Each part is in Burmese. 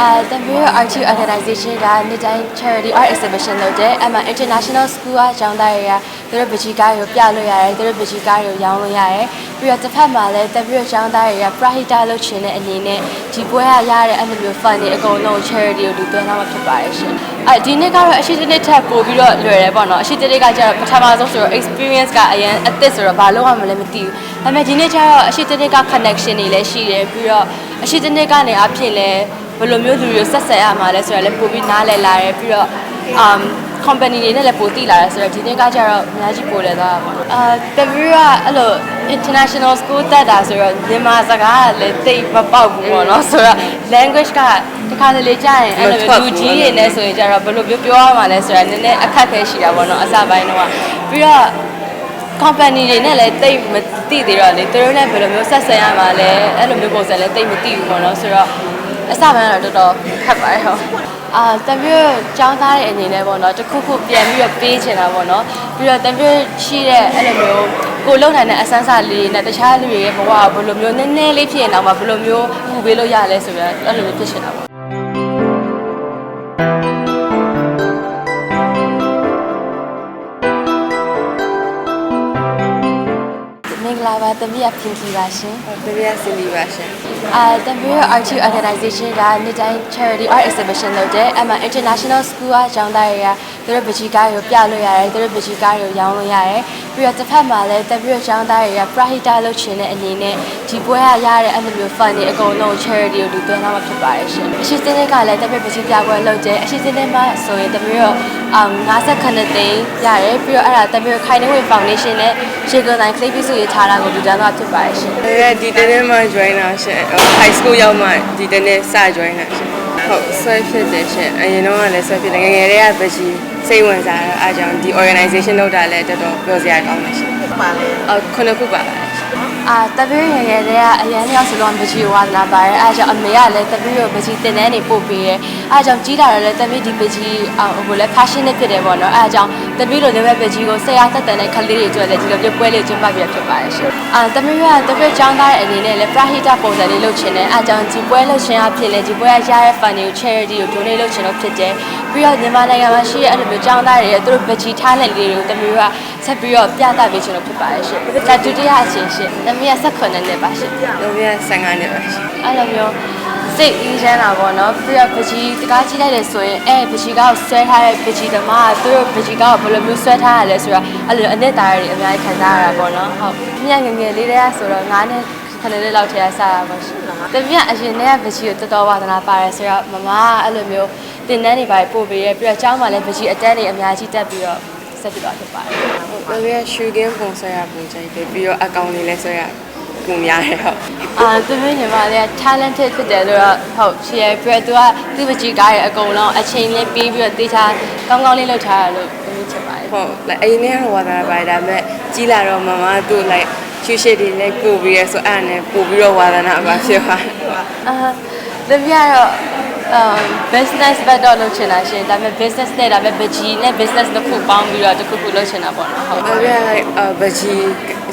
အာတမီး RT organization ကနေ့တိုင်း charity art exhibition လုပ်တယ်အဲ့မှာ international school ကကျောင်းသားတွေကသူတို့ပကြီးကားကိုပြလို့ရတယ်သူတို့ပကြီးကားကိုရောင်းလို့ရတယ်ပြီးတော့တစ်ဖက်မှာလည်းတမီးကျောင်းသားတွေက prahita လုပ်ချင်တဲ့အနေနဲ့ဒီပွဲကရတဲ့အဲ့လိုမျိုး fund တွေအကုန်လုံး charity ကိုလူသွင်းလာမှာဖြစ်ပါတယ်ရှင်အဲဒီနေ့ကတော့အရှိတစ်နေ့ထပ်ပို့ပြီးတော့လွယ်တယ်ပေါ့နော်အရှိတစ်နေ့ကကျတော့ပထမဆုံးဆိုတော့ experience ကအရင်အသစ်ဆိုတော့ဘာလို့မှလည်းမသိဘူးဒါပေမဲ့ဒီနေ့ကျတော့အရှိတစ်နေ့က connection တွေလည်းရှိတယ်ပြီးတော့အရှိတစ်နေ့ကနေအဖြစ်လဲ ဘယ်လိုမျိုးလူတွေကိုဆက်ဆက်ရမှာလဲဆိုတော့လည်းပို့ပြီးနားလည်လာတယ်ပြီးတော့ um company တွေနဲ့လည်းပိုသိလာတယ်ဆိုတော့ဒီနေ့ကကျတော့အများကြီးပိုလဲသွားတာပေါ့အာတမီးကအဲ့လို international school တက်တာဆိုတော့မြန်မာစကားကလည်းသိပ်မပေါက်ဘူးပေါ့နော်ဆိုတော့ language ကတခါတလေကြာရင်အဲ့လိုလူကြီးတွေနဲ့ဆိုရင်ကျတော့ဘယ်လိုပြောပြောရမှာလဲဆိုတော့နည်းနည်းအခက်ခဲရှိတာပေါ့နော်အစပိုင်းတော့ပြီးတော့ company တွေနဲ့လည်းတိတ်မသိသေးတော့လေသူတို့နဲ့ဘယ်လိုမျိုးဆက်ဆံရမှာလဲအဲ့လိုမျိုးပုံစံလည်းတိတ်မသိဘူးပေါ့နော်ဆိုတော့ အစပိုင်းတော့တော်တော်ခက်ပါတယ်ဟုတ်အာတမျိုးចောင်းသားတဲ့အနေနဲ့ပေါ့နော်တခုခုပြန်ပြီးတော့ပေးချင်တာပေါ့နော်ပြီးတော့တမျိုးရှိတဲ့အဲ့လိုမျိုးကိုလုံနိုင်တဲ့အစမ်းစာလေးနဲ့တခြားလူတွေရဲ့ဘဝကဘယ်လိုမျိုးနည်းနည်းလေးဖြစ်ရင်တော့မှဘယ်လိုမျိုးပူပေးလို့ရလဲဆိုပြီးတော့အဲ့လိုမျိုးဖြစ်ချင်တာပေါ့မင်္ဂလာပါသမီးကပြင်ပြပါရှင်တပည့်ရစင်လီပါရှင် အာသမီး RT organization ကနေ့တိုင်း charity art exhibition လုပ်တယ်အဲ့မှာ international school ကကျောင်းသားတွေကသူတို့ပကြီးကားကိုပြလို့ရတယ်သူတို့ပကြီးကားကိုရောင်းလို့ရတယ် ပြီးတော့တစ်ဖက်မှာလည်းသမီးကျောင်းသားတွေက prahita လုပ်ချင်တဲ့အနေနဲ့ဒီပွဲကရတဲ့အဲ့လိုမျိုး fund တွေအကုန်လုံး charity ကိုလူသွင်းလာမှာဖြစ်ပါတယ်ရှင်အရှိတင်းကလည်းသမီးပကြီးပြပွဲလုပ်တယ်အရှိတင်းမှာဆိုရင်သမီးတို့အောင်58သိန်းရတယ်ပြီးတော့အဲ့ဒါသမီးခိုင်နေဝေ foundation နဲ့ရှေကုန်တိုင်း clay ပြစုရေးထားတာကိုလူတန်းသွားဖြစ်ပါတယ်ရှင်တပည့်ဒီတနေ့မှ join တာရှင် high school ရောက်မှဒီတနေ့စ join တာရှင် ဟုတ်ဆွဲဖြစ်တယ်ရှင်အရင်တော့ကလည်းဆွဲဖြစ်တယ်ငယ်ငယ်လေးကပကြီးစိတ်ဝင်စားတော့အားကြောင့်ဒီ organization လုပ်တာလည်းတော်တော်ပြောစရာကောင်းတယ်ရှင်ပါလေအခုနှစ်ခုပါပါတယ် အာတပည့်ရရတဲ့ကအရန်လျောက်စလုံးပကြီးဝါနာပါတယ်အားကြောင့်အမေကလည်းတပည့်ကိုပကြီးတင်တဲ့နေပို့ပေးရဲအားကြောင့်ကြီးလာတော့လည်းတပည့်ဒီပကြီးဟိုလည်း passionate ဖြစ်တယ်ပေါ့နော်အားကြောင့်တပည့်လိုလည်းပဲပကြီးကိုဆရာတက်တန်တဲ့ခလေးတွေကြွတယ်ဒီလိုပြပွဲလေးကျင်းပပြဖြစ်ပါတယ်ရှင်အာတပည့်ကတပည့်ចောင်းသားတဲ့အနေနဲ့လည်း prahita ပုံစံလေးလုပ်ချင်တယ်အားကြောင့်ဒီပွဲလုပ်ခြင်းအဖြစ်လည်းဒီပွဲကရတဲ့ fund တွေကို charity ကို donate လုပ်ချင်လို့ဖြစ်တယ်ပြီးတော့မြန်မာနိုင်ငံမှာရှိတဲ့အဲ့လိုမျိုးចောင်းသားတွေရဲ့သူတို့ပကြီးထားတဲ့လေးတွေကိုတပည့်ကဆက်ပြီးတော့ပြသပေးချင်လို့ဖြစ်ပါတယ်ရှင်ဒါဒုတိယအချင်းရှင်တပည့်က18နှစ်ပါရှင်တပည့်15နှစ်ပါရှင်အဲ့လိုမျိုးစိတ်အေးချမ်းတာပေါ့နော်ပြီးတော့ပကြီးတကားကြည့်လိုက်တယ်ဆိုရင်အဲ့ပကြီးကောက်ဆွဲထားတဲ့ပကြီးသမားကသူတို့ပကြီးကောက်ဘယ်လိုမျိုးဆွဲထားရလဲဆိုတော့အဲ့လိုအနှစ်သာရတွေအများကြီးခံစားရတာပေါ့နော်ဟုတ်မြတ်ငယ်ငယ်လေးတွေကဆိုတော့9နှစ်ခဏလေးလောက်ထဲကစတာပါရှင်တမီးကအရင်တည်းကပကြီးကိုတော်တော်ဝါသနာပါတယ်ဆိုတော့မမကအဲ့လိုမျိုးတင်တန်းတွေပါပို့ပေးရဲပြီးတော့ကျောင်းမှာလည်းပကြီးအတန်းတွေအများကြီးတက်ပြီးတော့ ဆက်ပြီးတော့ဖြစ်ပါတယ်တပည့် shooting ပုံဆွဲရပုံကြိုက်တယ်ပြီးတော့ account လေးလည်းဆွဲရပုံများတယ်ဟုတ်အာသူတို့ညီမလေးက talented ဖြစ်တယ်လို့တော့ဟုတ်ရှိရပြီးတော့သူကသူ့ပကြီးကားရဲ့အကုန်လုံးအချိန်လေးပြီးပြီးတော့တေချာကောင်းကောင်းလေးလုပ်ထားရလို့ပြောချင်ပါတယ်ဟုတ်လိုက်အရင်ကဝါသနာပါတယ်ဒါပေမဲ့ကြီးလာတော့မမသူ့လိုက်ချူရှိတွေလည်းပို့ပြီးရဆိုအဲ့ဒါနဲ့ပို့ပြီးတော့ဝါသနာပါဖြစ်သွားတယ်အာတမီးကတော့အမ် business ဘက်တော့လုပ်ချင်တာရှင်ဒါပေမဲ့ business နဲ့ဒါပေမဲ့ပကြီးနဲ့ business တစ်ခုပေါင်းပြီးတော့တစ်ခုခုလုပ်ချင်တာပေါ့နော်ဟုတ်အဲ့ဒါလိုက်ဗကြီး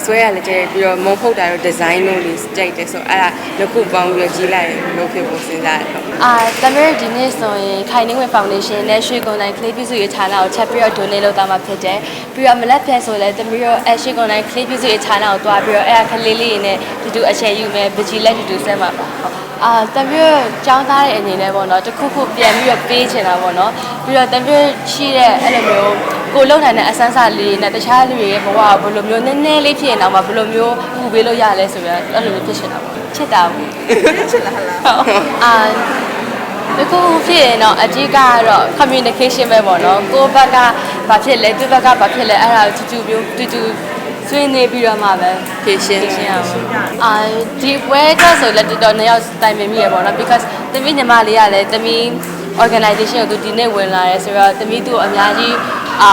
ဆွဲရလည်းကြည့်ပြီးတော့မုံဖုတ်တာတော့ဒီဇိုင်းလို့လေးကြိုက်တယ်ဆိုအဲ့ဒါတစ်ခုပေါင်းပြီးတော့ကြီးလိုက်လို့ဖြစ်ဖို့စဉ်းစားတယ်ဟုတ်အာတမီးဒီနေ့ဆိုရင်ခိုင်နှင်းဝင် foundation နဲ့ရွှေကုန်တိုင်း clay ပြုစုရေးဌာနကိုချက်ပြီးတော့ donate လုပ်သွားမှာဖြစ်တယ်ပြီးတော့မလက်ပြန်ဆိုလဲတမီးတို့အရွှေကုန်တိုင်း clay ပြုစုရေးဌာနကိုတွားပြီးတော့အဲ့အခလေးလေးတွေနဲ့တူတူအချက်ယူမယ်ပကြီးလက်တူတူဆက်မှာပါဟုတ် အာတမီးចောင်းသားတဲ့အနေနဲ့ပေါ့နော်တခုခုပြန်ပြီးတော့ပေးချင်တာပေါ့နော်ပြီးတော့တမီးရှိတဲ့အဲ့လိုမျိုးကိုလုံနိုင်တဲ့အစမ်းစာလေးနဲ့တခြားလူတွေရဲ့ဘဝကဘယ်လိုမျိုးနည်းနည်းလေးဖြစ်ရင်တော့မှဘယ်လိုမျိုးပူပေးလို့ရလဲဆိုပြီးတော့အဲ့လိုမျိုးဖြစ်ချင်တာပေါ့ချစ်တာပေါ့ချစ်လားဟလားဟုတ်အာဒီခုဖြစ်ရင်တော့အကြီးကတော့ communication ပဲပေါ့နော်ကိုယ့်ဘက်ကဘာဖြစ်လဲသူ့ဘက်ကဘာဖြစ်လဲအဲ့ဒါကိုတူတူမျိုးတူတူ ဆွေးနွေးပြီးတော့မှပဲဖြည့်ရှင်းရှင်းအောင်အာဒီပွဲတော့ဆိုလက်တော်နှစ်ယောက်တိုင်ပင်မိရပေါ့နော် because တမီးညီမလေးကလည်းတမီး organization ကိုသူဒီနေ့ဝင်လာရဲဆိုတော့တမီးသူ့ကိုအများကြီးအာ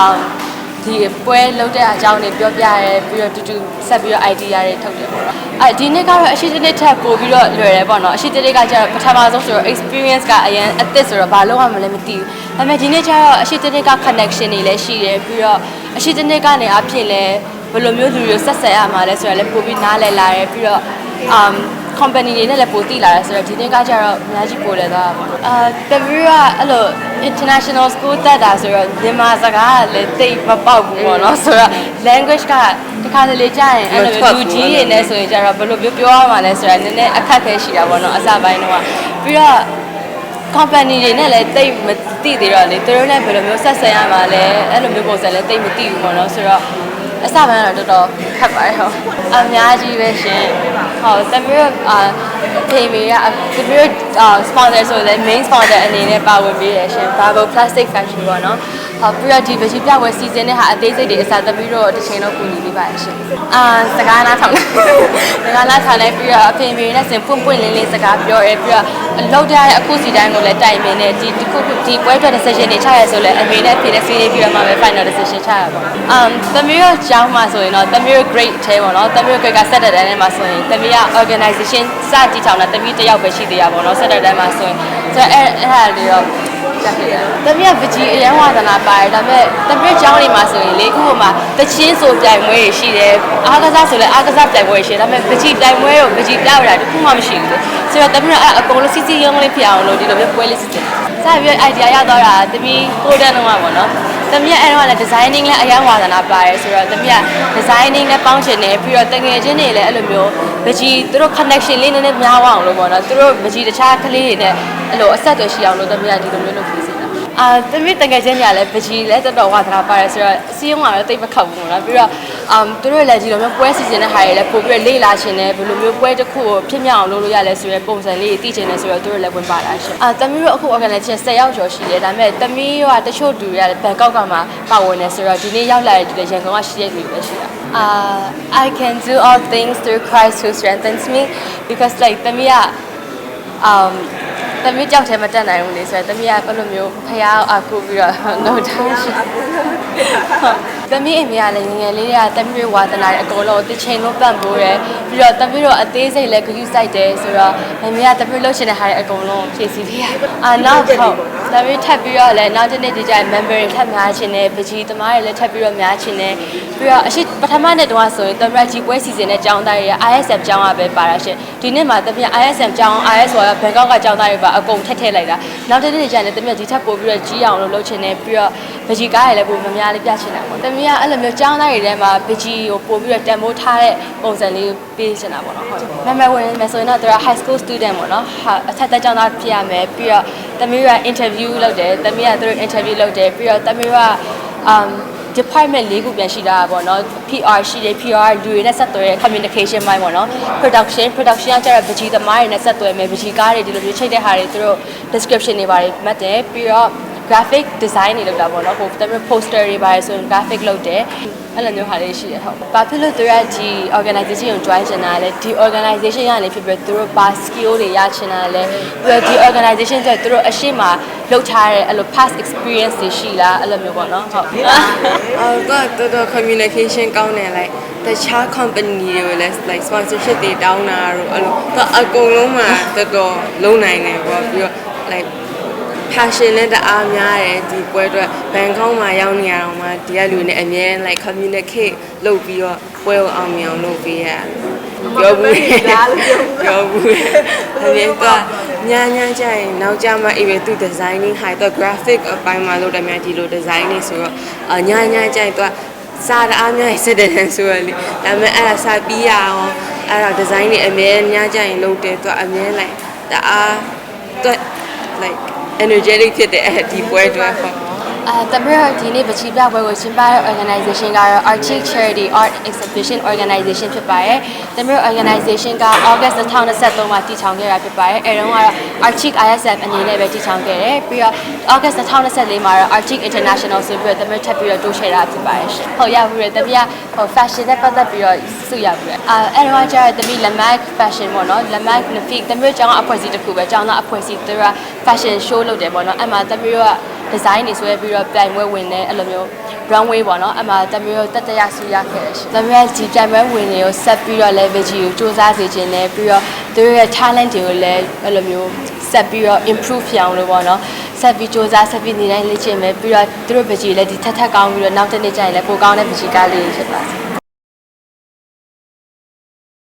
ဒီပွဲလုပ်တဲ့အကြောင်းတွေပြောပြရဲပြီးတော့တူတူဆက်ပြီးတော့ idea တွေထုတ်တယ်ပေါ့နော်အဲဒီနေ့ကတော့အရှိတစ်နေ့ထပ်ပို့ပြီးတော့လွယ်တယ်ပေါ့နော်အရှိတစ်နေ့ကကျတော့ပထမဆုံးဆိုတော့ experience ကအရင်အသစ်ဆိုတော့ဘာလို့မှလည်းမသိဘူးဒါပေမဲ့ဒီနေ့ကျတော့အရှိတစ်နေ့က connection တွေလည်းရှိတယ်ပြီးတော့အရှိတစ်နေ့ကနေအဖြစ်လဲ ဘယ်လိုမျိုးလူတွေကိုဆက်ဆက်ရမှာလဲဆိုတော့လည်းပို့ပြီးနားလည်လာတယ်ပြီးတော့ um company တွေနဲ့လည်းပိုတိလာတယ်ဆိုတော့ဒီနေ့ကကျတော့အများကြီးပိုလဲသွားတာပေါ့အာတမီးကအဲ့လို international school တက်တာဆိုတော့မြန်မာစကားကလည်းတိတ်မပေါက်ဘူးပေါ့နော်ဆိုတော့ language ကတခါတလေကြာရင်အဲ့လိုလူကြီးတွေနဲ့ဆိုရင်ကျတော့ဘယ်လိုပြောပြောရမှာလဲဆိုတော့နည်းနည်းအခက်အခဲရှိတာပေါ့နော်အစပိုင်းတော့ပြီးတော့ company တွေနဲ့လည်းတိတ်မသိသေးတော့လေသူတို့နဲ့ဘယ်လိုမျိုးဆက်ဆံရမှာလဲအဲ့လိုမျိုးပုံစံလည်းတိတ်မသိဘူးပေါ့နော်ဆိုတော့ အစပိုင်းတော့တော်တော်ခက်ပါတယ်ဟုတ်အများကြီးပဲရှင်ဟုတ်တမီးတို့အာဖေမီကတမီးတို့အာ sponsor ဆိုလည်း main sponsor အနေနဲ့ပါဝင်ပေးရရှင် Bravo Plastic Factory ပေါ့နော် ဟုတ်ပြီးတော့ဒီဗကြီးပြပွဲစီစဉ်တဲ့ဟာအသေးစိတ်တွေအစားတမီးတို့တစ်ချိန်လုံးကူညီပေးပါရရှင်အာစကားနားထောင်တယ်စကားနားထောင်လိုက်ပြီးတော့အဖေမီနဲ့စင်ပွင့်ပွင့်လင်းလင်းစကားပြောရဲပြီးတော့အလုပ်တဲ့အခုစီတိုင်းကိုလည်းတိုင်ပင်နေဒီဒီခုဒီပွဲအတွက် decision တွေချရဆိုလဲအမေနဲ့ဖေနဲ့ဆွေးနွေးပြီးတော့မှပဲ final decision ချရပါပေါ့။ um သမီးတို့ကျောင်းမှာဆိုရင်တော့သမီးတို့ grade ထဲပေါ့နော်သမီးတို့ grade က set တဲ့တန်းထဲမှာဆိုရင်သမီးက organization စတည်ထောင်တာသမီးတစ်ယောက်ပဲရှိသေးရပါတော့ set တဲ့တန်းမှာဆိုရင်ဆိုတော့အဲ့အဲ့ဟာတွေတော့ တက်ခဲ့တယ်။သမီးကပကြီးအရန်ဝါသနာပါတယ်ဒါပေမဲ့သမီးကျောင်းတွေမှာဆိုရင်လေဥပမာတချင်းဆိုပြိုင်ပွဲတွေရှိတယ်။အားကစားဆိုလည်းအားကစားပြိုင်ပွဲရှိတယ်ဒါပေမဲ့ပကြီးပြိုင်ပွဲတော့ပကြီးပြရတာတခုမှမရှိဘူး။ဆိုတော့သမီးတို့အဲ့အကုန်လုံးစီစီရုံးလေးဖြစ်အောင်လို့ဒီလိုမျိုးပွဲလေးစီစဉ်။ စပြီး idea ရတော့တာသမီးကိုတန်းတော့မှာပေါ့နော်။သမီးအဲ့တော့လည်း designing လည်းအရန်ဝါသနာပါတယ်ဆိုတော့သမီးက designing နဲ့ပေါင်းချင်တယ်ပြီးတော့တငယ်ချင်းတွေလည်းအဲ့လိုမျိုးပကြီးသူတို့ connection လေးနည်းနည်းများအောင်လို့ပေါ့နော်။သူတို့ပကြီးတခြားကလေးတွေနဲ့အဲ့လိုအဆက်အသွယ်ရှိအောင်လို့သမီးကဒီလိုမျိုးလုပ်ပြီးစီတာ။အာသမီးတကယ်ချင်းညာလည်းပကြီးလည်းတော်တော်ဝါသနာပါတယ်ဆိုတော့အစည်းအဝေးကတော့တိတ်မခောက်ဘူးနော်ပြီးတော့ အမ်သူတို့လည်းဒီလိုမျိုးပွဲစီစဉ်တဲ့ဟာတွေလည်းပို့ပြီးတော့လေ့လာရှင်တယ်ဘယ်လိုမျိုးပွဲတစ်ခုကိုဖြစ်မြောက်အောင်လုပ်လို့ရလဲဆိုရဲပုံစံလေးတွေသိချင်တယ်ဆိုတော့သူတို့လည်းဝင်ပါလာရှင်အာသမီးတို့အခု organization 10ယောက်ကျော်ရှိတယ်ဒါပေမဲ့သမီးကတချို့တူရတယ်ဘန်ကောက်ကမှပါဝင်တယ်ဆိုတော့ဒီနေ့ရောက်လာတဲ့ဒီလေရန်ကုန်ကရှိတဲ့လူတွေပဲရှိတာ Uh, I can do all things through Christ who strengthens me because like သမီးက um သမီးကြောက်တယ်မတက်နိုင်ဘူးလေဆိုတော့သမီးကဘယ်လိုမျိုးဖះအောင်အခုပြီးတော့နှုတ်ထားရှိ သမီးအိမ်မရလည်းငယ်ငယ်လေးတွေကသမီးဝါသနာတွေအကုန်လုံးတစ်ချိန်လုံးပံ့ပိုးတယ်ပြီးတော့သမီးတို့အသေးစိတ်လည်းဂရုစိုက်တယ်ဆိုတော့မမေကသမီးလှုပ်ရှင်တဲ့ဟာတွေအကုန်လုံးဖြည့်ဆည်းပေးရအာနောက်ဟုတ်သမီးထပ်ပြီးတော့လည်းနောက်တစ်နေ့ဒီကြိုင် member တွေထပ်များခြင်းနဲ့ပကြီးသမားတွေလည်းထပ်ပြီးတော့များခြင်းနဲ့ပြီးတော့အရှိပထမနေ့တုန်းကဆိုရင်သမီးကြီးပွဲစီစဉ်တဲ့ကျောင်းသားတွေက ISM ကျောင်းကပဲပါတာရှင်ဒီနေ့မှာသမီး ISM ကျောင်း IS ဆိုတာဘန်ကောက်ကကျောင်းသားတွေပါအကုန်ထက်ထည့်လိုက်တာနောက်တစ်နေ့ကျရင်လည်းသမီးဒီထပ်ပို့ပြီးတော့ကြီးအောင်လို့လုပ်ချင်တယ်ပြီးတော့ ပကြီးကားရလည်းပို့မများလေးပြချင်တာပေါ့သမီးကအဲ့လိုမျိုးကျောင်းသားတွေထဲမှာပကြီးကိုပို့ပြီးတော့တန်ဖိုးထားတဲ့ပုံစံလေးပေးချင်တာပေါ့နော်ဟုတ်မမဝင်မယ်ဆိုရင်တော့သူက high school student ပေါ့နော်ဟာအထက်တက်ကျောင်းသားဖြစ်ရမယ်ပြီးတော့သမီးက interview လုပ်တယ်သမီးကသူတို့ interview လုပ်တယ်ပြီးတော့သမီးက um department လေးခုပြန်ရှိတာပေါ့နော် PR ရှိတယ် PR လူတွေနဲ့ဆက်သွယ်တဲ့ communication ပိုင်းပေါ့နော် production production ကကျတော့ပကြီးသမားတွေနဲ့ဆက်သွယ်မယ်ပကြီးကားတွေဒီလိုမျိုးချိန်တဲ့ဟာတွေသူတို့ description တွေပါတယ်မှတ်တယ်ပြီးတော့ graphic design တွေလုပ်တာပေါ့နော်ဟိုတမ poster တွေပါတယ်ဆိုရင် graphic လုပ်တယ်အဲ့လိုမျိုးဟာလေးရှိတယ်ဟုတ်ဘာဖြစ်လို့သူကဒီ organization ကို join ချင်တာလဲဒီ organization ရနေဖြစ်ပြီးသူတို့ဘာ skill တွေရချင်တာလဲပြီးတော့ဒီ organization ကျသူတို့အရှိမလုပ်ထားတဲ့အဲ့လို past experience တွေရှိလားအဲ့လိုမျိုးပေါ့နော်ဟုတ်အော်တော့တော်တော် communication ကောင်းတယ် like တခြား company တွေကိုလည်း like sponsorship တွေတောင်းတာတို့အဲ့လိုတော့အကုန်လုံးမှာတော်တော်လုံးနိုင်တယ်ပေါ့ပြီးတော့ like passion နဲ့တအားများတယ်ဒီပွဲအတွက်ဘန်ကောက်မှာရောက်နေရအောင်မှာဒီကလူတွေနဲ့အမြဲ like communicate လုပ်ပြီးတော့ပွဲကိုအောင်မြင်အောင်လုပ်ပေးရတယ်ပြောဘူးပြောဘူးအမြဲကညာညာကြရင်နောက်ကြမှာအေးပဲသူ designing high တော့ graphic အပိုင်းမှာလုပ်တယ်များဒီလို design နေဆိုတော့အညာညာကြရင်သူကစားတအားများစတဲ့တန်းဆိုရလေဒါပေမဲ့အဲ့ဒါစားပြီးရအောင်အဲ့ဒါ design တွေအမြဲညာကြရင်လုပ်တယ်သူကအမြဲ like တအားသူ like energetic ဖြစ်တဲ့အဲဒီပွဲအတွက်ဟုတ် အာတမရဒီနေ့ပချီပြပွဲကိုရှင်းပတဲ့ organization ကတော့ Arctic Charity Art Exhibition Organization ဖြစ်ပါတယ်။တမရ organization က August 2023မှာတည်ထောင်ခဲ့တာဖြစ်ပါတယ်။အဲတုန်းကတော့ Arctic ISF အနေနဲ့ပဲတည်ထောင်ခဲ့တယ်။ပြီးတော့ August 2024မှာတော့ Arctic International ဆိုပြီးတော့တမရထပ်ပြီးတော့တိုးချဲ့တာဖြစ်ပါတယ်ရှင်။ဟုတ်ရဘူးလေတမရဟို fashion နဲ့ပတ်သက်ပြီးတော့စုရဘူးလေ။အာအဲတုန်းကကျတော့တမရ Lamak fashion ပေါ့နော် Lamak Nafik တမရကျောင်းအဖွဲ့အစည်းတစ်ခုပဲကျောင်းသားအဖွဲ့အစည်းသူက fashion show လုပ်တယ်ပေါ့နော်။အဲ့မှာတမရက design တွေဆွဲပြီးတော့ပြိုင်ပွဲဝင်တယ်အဲ့လိုမျိုး runway ပေါ့နော်အမှတမျိုးတက်တရဆူရခဲ့တယ်ရှင်။တမျိုးဒီပြိုင်ပွဲဝင်တွေကိုဆက်ပြီးတော့ level ကြီးကိုစူးစမ်းစေခြင်းနဲ့ပြီးတော့သူတို့ရဲ့ talent တွေကိုလည်းအဲ့လိုမျိုးဆက်ပြီးတော့ improve ဖြစ်အောင်လို့ပေါ့နော်ဆက်ပြီးစူးစမ်းဆက်ပြီးနေတိုင်းလေ့ကျင့်မယ်ပြီးတော့သူတို့ပကြီးလည်းဒီထက်ထက်ကောင်းပြီးတော့နောက်တစ်နေ့ကျရင်လည်းပိုကောင်းတဲ့ပကြီးကားလေးဖြစ်ပါစေ။